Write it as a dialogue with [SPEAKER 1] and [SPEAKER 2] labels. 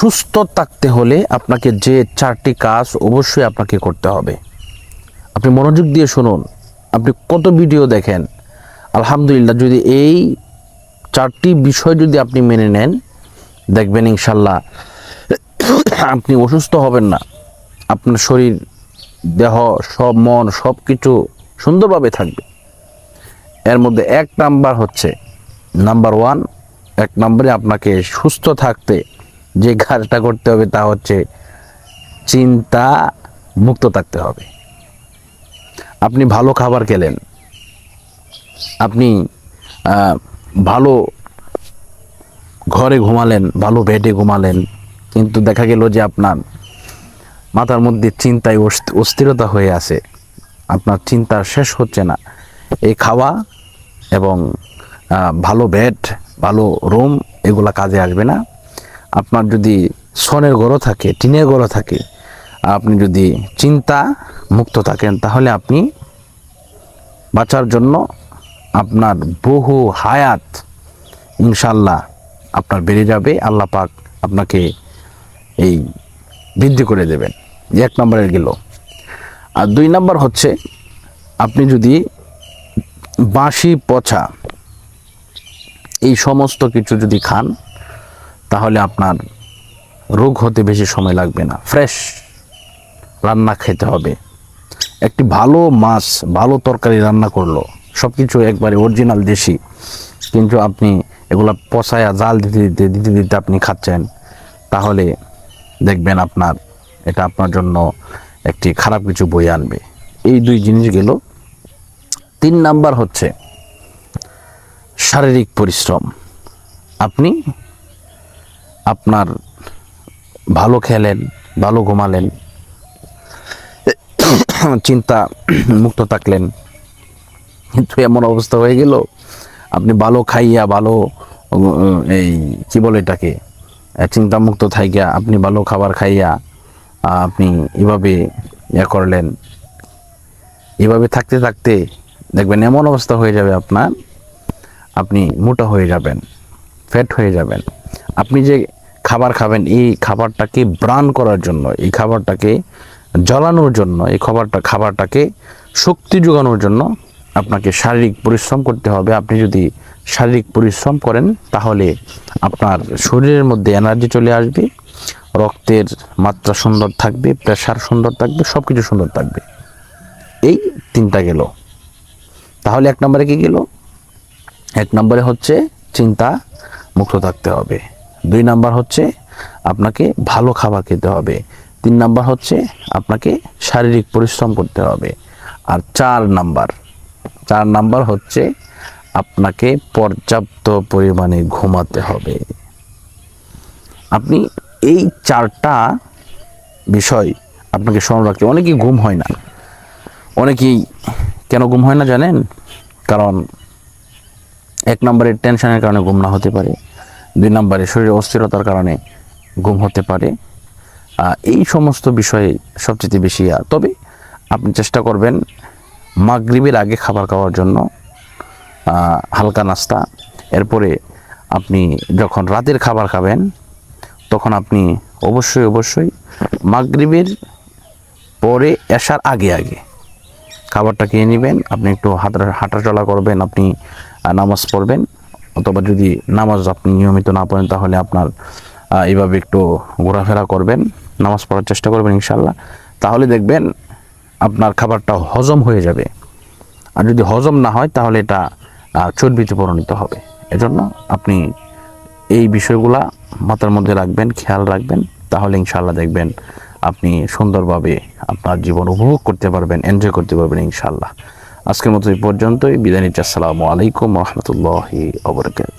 [SPEAKER 1] সুস্থ থাকতে হলে আপনাকে যে চারটি কাজ অবশ্যই আপনাকে করতে হবে। আপনি মনোযোগ দিয়ে শুনুন। আপনি কত ভিডিও দেখেন? আলহামদুলিল্লাহ, যদি এই চারটি বিষয় যদি আপনি মেনে নেন, দেখবেন ইনশাল্লাহ আপনি অসুস্থ হবেন না। আপনার শরীর, দেহ, সব মন সব কিছু সুন্দরভাবে থাকবে। এর মধ্যে এক নাম্বার হচ্ছে, নাম্বার ওয়ান, এক নম্বরে আপনাকে সুস্থ থাকতে যে কাজটা করতে হবে তা হচ্ছে চিন্তা মুক্ত থাকতে হবে। আপনি ভালো খাবার খেলেন, আপনি ভালো ঘরে ঘুমালেন, ভালো বেডে ঘুমালেন, কিন্তু দেখা গেল যে আপনার মাথার মধ্যে চিন্তায় অস্থ- অস্থিরতা হয়ে আছে, আপনার চিন্তা শেষ হচ্ছে না। এই খাওয়া এবং ভালো বেড ভালো রুম এগুলা কাজে আসবে না। আপনার যদি সনের গড়ো থাকে, টিনের গড়ো থাকে, আপনি যদি চিন্তা মুক্ত থাকেন, তাহলে আপনি বাঁচার জন্য আপনার বহু হায়াত ইনশাল্লাহ আপনার বেড়ে যাবে। আল্লাহ পাক আপনাকে এই বৃদ্ধি করে দেবেন। এক নম্বরের গেল। আর দুই নম্বর হচ্ছে, আপনি যদি বাঁশি, পচা এই সমস্ত কিছু যদি খান তাহলে আপনার রোগ হতে বেশি সময় লাগবে না। ফ্রেশ রান্না খেতে হবে। একটি ভালো মাছ, ভালো তরকারি রান্না করল। সব কিছু একবারে অরিজিনাল দেশি। কিন্তু আপনি এগুলা পচায়া জাল দিতে দিতে দিতে দিতে আপনি খাচ্ছেন। তাহলে দেখবেন আপনার এটা আপনার জন্য একটি খারাপ কিছু বই আনবে। এই দুই জিনিস গেল। তিন নাম্বার হচ্ছে শারীরিক পরিশ্রম। আপনি আপনার ভালো খেলেন, ভালো ঘুমালেন, চিন্তা মুক্ত থাকলেন। কিন্তু এমন অবস্থা হয়ে গেল, আপনি ভালো খাইয়া, ভালো এই কি বলে এটাকে চিন্তা মুক্ত থাইয়া আপনি ভালো খাবার খাইয়া, আপনি এভাবে ইয়ে করলেন। এভাবে থাকতে থাকতে দেখবেন এমন অবস্থা হয়ে যাবে আপনার, আপনি মোটা হয়ে যাবেন ফ্যাট হয়ে যাবেন। আপনি যে খাবার খাবেন, এই খাবারটাকে ব্রান করার জন্য, এই খাবারটাকে জ্বালানোর জন্য, এই খাবারটা, খাবারটাকে শক্তি যোগানোর জন্য আপনাকে শারীরিক পরিশ্রম করতে হবে। আপনি যদি শারীরিক পরিশ্রম করেন, তাহলে আপনার শরীরের মধ্যে এনার্জি চলে আসবে, রক্তের মাত্রা সুন্দর থাকবে, প্রেশার সুন্দর থাকবে সব কিছু সুন্দর থাকবে। এই তিনটা গেল। তাহলে এক নম্বরে কি গেল? এক নম্বরে হচ্ছে চিন্তা মুক্ত থাকতে হবে। দুই নাম্বার হচ্ছে আপনাকে ভালো খাবার খেতে হবে। তিন নাম্বার হচ্ছে আপনাকে শারীরিক পরিশ্রম করতে হবে। আর চার নাম্বার চার নাম্বার হচ্ছে আপনাকে পর্যাপ্ত পরিমাণে ঘুমাতে হবে। আপনি এই চারটা বিষয় আপনাকে স্মরণ রাখতে, অনেকেই ঘুম হয় না। অনেকেই কেন ঘুম হয় না জানেন? কারণ এক নম্বরের টেনশনের কারণে ঘুম না হতে পারে। দুই নম্বরে শরীরে অস্থিরতার কারণে ঘুম হতে পারে। এই সমস্ত বিষয়ে সবচেয়ে বেশি। তবে আপনি চেষ্টা করবেন মাগরিবের আগে খাবার খাওয়ার জন্য হালকা নাস্তা। এরপরে আপনি যখন রাতের খাবার খাবেন, তখন আপনি অবশ্যই অবশ্যই মাগরিবের পরে আসার আগে আগে খাবারটা খেয়ে নেবেন। আপনি একটু হাঁটা, হাঁটাচলা করবেন, আপনি নামাজ পড়বেন। অথবা যদি নামাজ আপনি নিয়মিত না পড়েন, তাহলে আপনার এইভাবে একটু ঘোরাফেরা করবেন, নামাজ পড়ার চেষ্টা করবেন ইনশাল্লাহ তাহলে দেখবেন আপনার খাবারটা হজম হয়ে যাবে। আর যদি হজম না হয়, তাহলে এটা চর্বিতে পরিণত হবে। এজন্য আপনি এই বিষয়গুলা মাথার মধ্যে রাখবেন, খেয়াল রাখবেন। তাহলে ইনশাল্লাহ দেখবেন আপনি সুন্দরভাবে আপনার জীবন উপভোগ করতে পারবেন, এনজয় করতে পারবেন ইনশাল্লাহ আজকের মতো এই পর্যন্তই। বিদায় নিচ্ছি। আসসালামু আলাইকুম রহমতুল্লাহি অবরকাত